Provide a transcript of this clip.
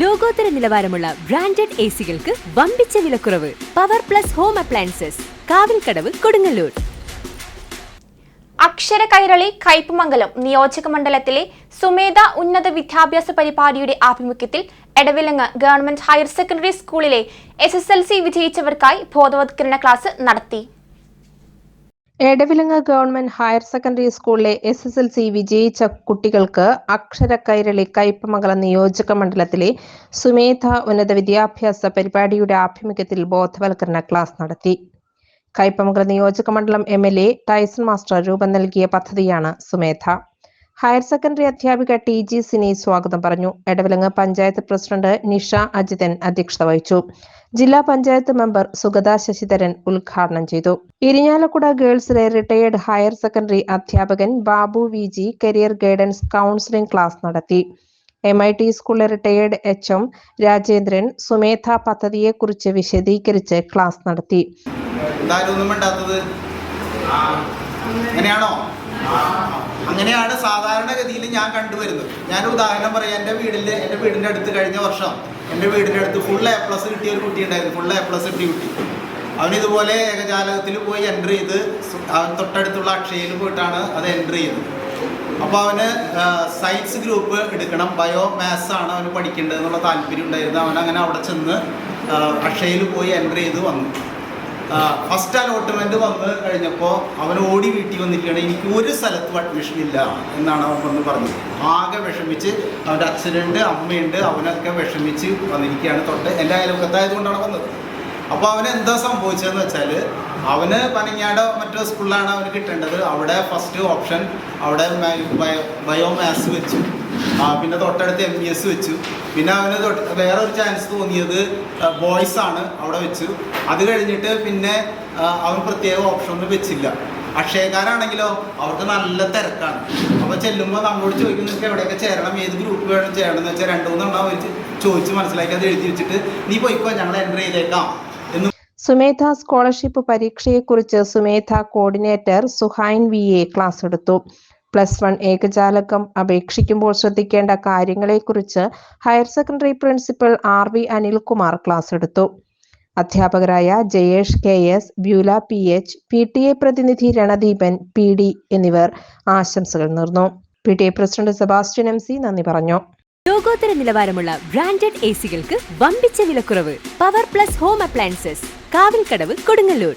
ലോകോത്തര നിലവാരമുള്ള branded A സികൾക്ക് വമ്പിച്ച വിലക്കുറവ്. Power plus home appliances Kavilkadavu Kodungallur. Akshara Kairali Kaipamangalam നിയോജക മണ്ഡലത്തിലെ സുമേധ ഉന്നത വിദ്യാഭ്യാസ പരിപാടിയുടെ ആഭിമുഖ്യത്തിൽ എടവിലങ്ങ് ഗവൺമെന്റ് ഹയർ സെക്കൻഡറി സ്കൂളിലെ എസ് എസ് എൽ സി വിജയിച്ചവർക്കായി ബോധവത്കരണ ക്ലാസ് നടത്തി. എടവിലങ്ങ് ഗവൺമെന്റ് ഹയർ സെക്കൻഡറി സ്കൂളിലെ എസ് എസ് എൽ സി വിജയിച്ച കുട്ടികൾക്ക് അക്ഷര കൈരളി കയ്പമംഗലം നിയോജക മണ്ഡലത്തിലെ സുമേധ ഉന്നത വിദ്യാഭ്യാസ പരിപാടിയുടെ ആഭിമുഖ്യത്തിൽ ബോധവൽക്കരണ ക്ലാസ് നടത്തി. കയ്പമംഗലം നിയോജക മണ്ഡലം M L A Tyson master രൂപം നൽകിയ പദ്ധതിയാണ് സുമേധ. ഹയർ സെക്കൻഡറി അധ്യാപിക ടി ജി സിനി സ്വാഗതം പറഞ്ഞു. എടവിലങ്ങ് പഞ്ചായത്ത് പ്രസിഡന്റ് നിഷ അജിതൻ അധ്യക്ഷത വഹിച്ചു. ജില്ലാ പഞ്ചായത്ത് മെമ്പർ സുഗത ശശിധരൻ ഉദ്ഘാടനം ചെയ്തു. ഇരിഞ്ഞാലക്കുട ഗേൾസിലെ റിട്ടയേർഡ് ഹയർ സെക്കൻഡറി അധ്യാപകൻ Babu V G career guidance counselling class നടത്തി. എം ഐ ടി സ്കൂളിലെ retired H M Rajendran Sumedha പദ്ധതിയെക്കുറിച്ച് വിശദീകരിച്ച് ക്ലാസ് നടത്തി. അങ്ങനെയാണോ? അങ്ങനെയാണ് സാധാരണഗതിയിൽ ഞാൻ കണ്ടുവരുന്നത്. ഞാൻ ഉദാഹരണം പറയാം എന്റെ വീടിന്റെ എന്റെ വീടിന്റെ അടുത്ത് കഴിഞ്ഞ വർഷം എന്റെ വീടിന്റെ അടുത്ത് ഫുൾ എ പ്ലസ് കിട്ടിയ ഒരു കുട്ടി ഉണ്ടായിരുന്നു ഫുൾ എ പ്ലസ് കിട്ടിയ കുട്ടി. അവൻ ഇതുപോലെ ഏകജാലകത്തിൽ പോയി എന്റർ ചെയ്ത് അവൻ തൊട്ടടുത്തുള്ള അക്ഷയയിൽ പോയിട്ടാണ് അത് എന്റർ ചെയ്തത്. അപ്പോൾ അവന് സയൻസ് ഗ്രൂപ്പ് എടുക്കണം ബയോ മാത്സ് ആണ് അവന് പഠിക്കേണ്ടത് എന്നുള്ള താല്പര്യം ഉണ്ടായിരുന്നു. അവൻ അങ്ങനെ അവിടെ ചെന്ന് അക്ഷയയിൽ പോയി എന്റർ ചെയ്ത് വന്നു. ഫസ്റ്റ് അലോട്ട്മെന്റ് വന്ന് കഴിഞ്ഞപ്പോൾ അവൻ ഓടി വീട്ടിൽ വന്നിരിക്കുകയാണ്. എനിക്ക് ഒരു സ്ഥലത്തും അഡ്മിഷൻ ഇല്ല എന്നാണ് അവൻ വന്ന് പറഞ്ഞത്. ആകെ വിഷമിച്ച് അവന്റെ അച്ഛനുണ്ട് അമ്മയുണ്ട് അവനൊക്കെ വിഷമിച്ച് വന്നിരിക്കുകയാണ് തൊട്ട്. എന്റെ അയൽവക്കത്തായതുകൊണ്ടാണ് വന്നത്. അപ്പോൾ അവന് എന്താ സംഭവിച്ചതെന്ന് വെച്ചാൽ അവന് പനങ്ങാട് മറ്റോ സ്കൂളിലാണ് അവന് കിട്ടേണ്ടത് അവിടെ ഫസ്റ്റ് ഓപ്ഷൻ അവിടെ ബയോ മാത്സ് വെച്ചു. പിന്നെ തൊട്ടടുത്ത് എം ബി എസ് വെച്ചു. പിന്നെ അവന് വേറെ ഒരു ചാൻസ് തോന്നിയത് ബോയ്സ് ആണ് അവിടെ വെച്ചു. അത് കഴിഞ്ഞിട്ട് പിന്നെ അവൻ പ്രത്യേക ഓപ്ഷൻ ഒന്നും വെച്ചില്ല. അക്ഷയക്കാരാണെങ്കിലോ അവർക്ക് നല്ല തിരക്കാണ്. അപ്പോൾ ചെല്ലുമ്പോൾ നമ്മളോട് ചോദിക്കുന്ന എവിടെയൊക്കെ ചേരണം? ഏത് ഗ്രൂപ്പ് വേണം ചേരണം എന്ന് വെച്ചാൽ രണ്ട് മൂന്നെണ്ണം ചോദിച്ച് മനസ്സിലാക്കി അത് എഴുതി വെച്ചിട്ട് നീ പോയിക്കോ ഞങ്ങൾ എന്റർ ചെയ്തേക്കാം. Sumedha scholarship പരീക്ഷയെക്കുറിച്ച് Sumedha coordinator Suhain V A class എടുത്തു. പ്ലസ് വൺ ഏകജാലകം അപേക്ഷിക്കുമ്പോൾ ശ്രദ്ധിക്കേണ്ട കാര്യങ്ങളെക്കുറിച്ച് higher secondary principal R V Anilkumar class എടുത്തു. അധ്യാപകരായ Jayesh K S Beulah P H P T A പ്രതിനിധി രണദീപൻ പി ഡി എന്നിവർ ആശംസകൾ നേർന്നു. P T A president Sebastian M C നന്ദി പറഞ്ഞു. ലോകോത്തര നിലവാരമുള്ള ബ്രാൻഡഡ് എ സികൾക്ക് വമ്പിച്ച വിലക്കുറവ്. Power plus home appliances. Kavilkadavu Kodungallur.